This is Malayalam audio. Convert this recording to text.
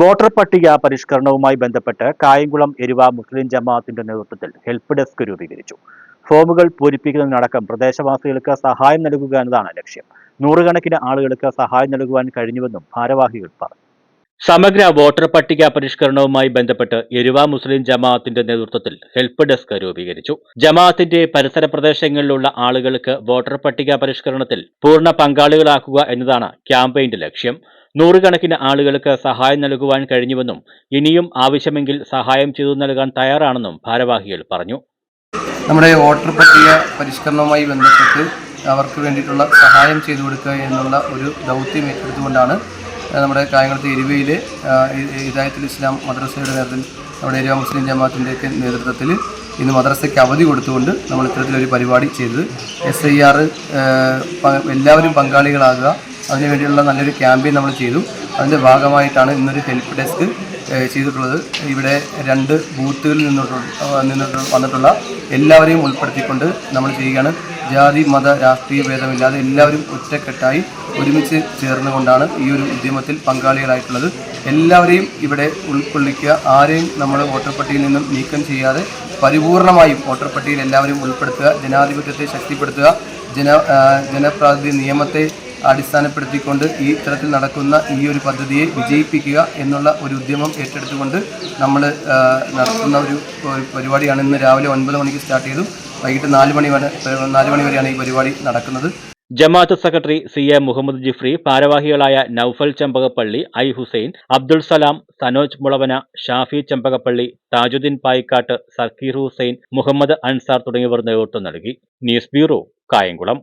വോട്ടർ പട്ടിക പരിഷ്കരണവുമായി ബന്ധപ്പെട്ട് കായംകുളം എരുവ മുസ്ലിം ജമാഅത്തിന്റെ നേതൃത്വത്തിൽ ഹെൽപ്പ് ഡെസ്ക് രൂപീകരിച്ചു. ഫോമുകൾ പൂരിപ്പിക്കുന്നതിനടക്കം പ്രദേശവാസികൾക്ക് സഹായം നൽകുക എന്നതാണ് ലക്ഷ്യം. നൂറുകണക്കിന് ആളുകൾക്ക് സഹായം നൽകുവാൻ കഴിഞ്ഞുവെന്നും ഭാരവാഹികൾ പറഞ്ഞു. സമഗ്ര വോട്ടർ പട്ടിക പരിഷ്കരണവുമായി ബന്ധപ്പെട്ട് എരുവ മുസ്ലിം ജമാഅത്തിന്റെ നേതൃത്വത്തിൽ ഹെൽപ്പ് ഡെസ്ക് രൂപീകരിച്ചു. ജമാഅത്തിന്റെ പരിസര പ്രദേശങ്ങളിലുള്ള ആളുകൾക്ക് വോട്ടർ പട്ടിക പരിഷ്കരണത്തിൽ പൂർണ പങ്കാളികളാക്കുക എന്നതാണ് ക്യാമ്പയിന്റെ ലക്ഷ്യം. നൂറുകണക്കിന് ആളുകൾക്ക് സഹായം നൽകുവാൻ കഴിഞ്ഞുവെന്നും ഇനിയും ആവശ്യമെങ്കിൽ സഹായം ചെയ്തു നൽകാൻ തയ്യാറാണെന്നും ഭാരവാഹികൾ പറഞ്ഞു. നമ്മുടെ വോട്ടർ പട്ടിക പരിഷ്കരണവുമായി ബന്ധപ്പെട്ട് അവർക്ക് വേണ്ടിയിട്ടുള്ള സഹായം ചെയ്തു കൊടുക്കുക എന്നുള്ള ഒരു ദൗത്യം ഏറ്റെടുത്തുകൊണ്ടാണ് നമ്മുടെ കായംകുളത്ത് എരുവയിൽ ഹിദായത്തുൽ ഇസ്ലാം മദ്രസയുടെ നേതൃത്വത്തിൽ നമ്മുടെ എരുവ മുസ്ലിം ജമാഅത്തിന്റെയൊക്കെ നേതൃത്വത്തിൽ ഇന്ന് മദ്രസയ്ക്ക് അവധി കൊടുത്തുകൊണ്ട് നമ്മൾ ഇത്തരത്തിലൊരു പരിപാടി ചെയ്തത്. എസ് ഐ ആർ എല്ലാവരും പങ്കാളികളാകുക അതിനുവേണ്ടിയുള്ള നല്ലൊരു ക്യാമ്പയിൻ നമ്മൾ ചെയ്തു. അതിന്റെ ഭാഗമായിട്ടാണ് ഇന്നൊരു ഹെൽപ്പ് ഡെസ്ക് ചെയ്തിട്ടുള്ളത്. ഇവിടെ രണ്ട് ബൂത്തുകളിൽ നിന്നിട്ട് നിന്നിട്ട് വന്നിട്ടുള്ള എല്ലാവരെയും ഉൾപ്പെടുത്തിക്കൊണ്ട് നമ്മൾ ചെയ്യുകയാണ്. ജാതി മത രാഷ്ട്രീയ ഭേദമില്ലാതെ എല്ലാവരും ഒറ്റക്കെട്ടായി ഒരുമിച്ച് ചേർന്നുകൊണ്ടാണ് ഈ ഒരു ഉദ്യമത്തിൽ പങ്കാളികളായിട്ടുള്ളത്. എല്ലാവരെയും ഇവിടെ ഉൾക്കൊള്ളിക്കുക. ആരെയും നമ്മൾ വോട്ടർ പട്ടികയിൽ നിന്നും നീക്കം ചെയ്യാതെ പരിപൂർണമായും വോട്ടർ പട്ടികയിൽ എല്ലാവരും ഉൾപ്പെടുത്തുക. ജനാധിപത്യത്തെ ശക്തിപ്പെടുത്തുക. ജന ജനപ്രാതിനിധി നിയമത്തെ അടിസ്ഥാനപ്പെടുത്തിക്കൊണ്ട് ഈ തരത്തിൽ നടക്കുന്ന ഈ ഒരു പദ്ധതിയെ വിജയിപ്പിക്കുക എന്നുള്ള ഒരു ഉദ്യമം ഏറ്റെടുത്തുകൊണ്ട് നമ്മൾ നടത്തുന്ന ഒരു പരിപാടിയാണ് ഇന്ന് രാവിലെ ഒൻപത് മണിക്ക് സ്റ്റാർട്ട് ചെയ്തു. വൈകിട്ട് നാല് മണി വരെ നാല് മണി വരെയാണ് ഈ പരിപാടി നടക്കുന്നത്. ജമാഅത്ത് secretary C A Muhammad Jifri ഭാരവാഹികളായ നൌഫൽ ചെമ്പകപ്പള്ളി ഐ ഹുസൈൻ അബ്ദുൾ സലാം സനോജ് മുളവന ഷാഫി ചെമ്പകപ്പള്ളി താജുദ്ദീൻ പായിക്കാട്ട് സക്കീർ ഹുസൈൻ മുഹമ്മദ് അൻസാർ തുടങ്ങിയവർ നേതൃത്വം നൽകി. News bureau Kayamkulam.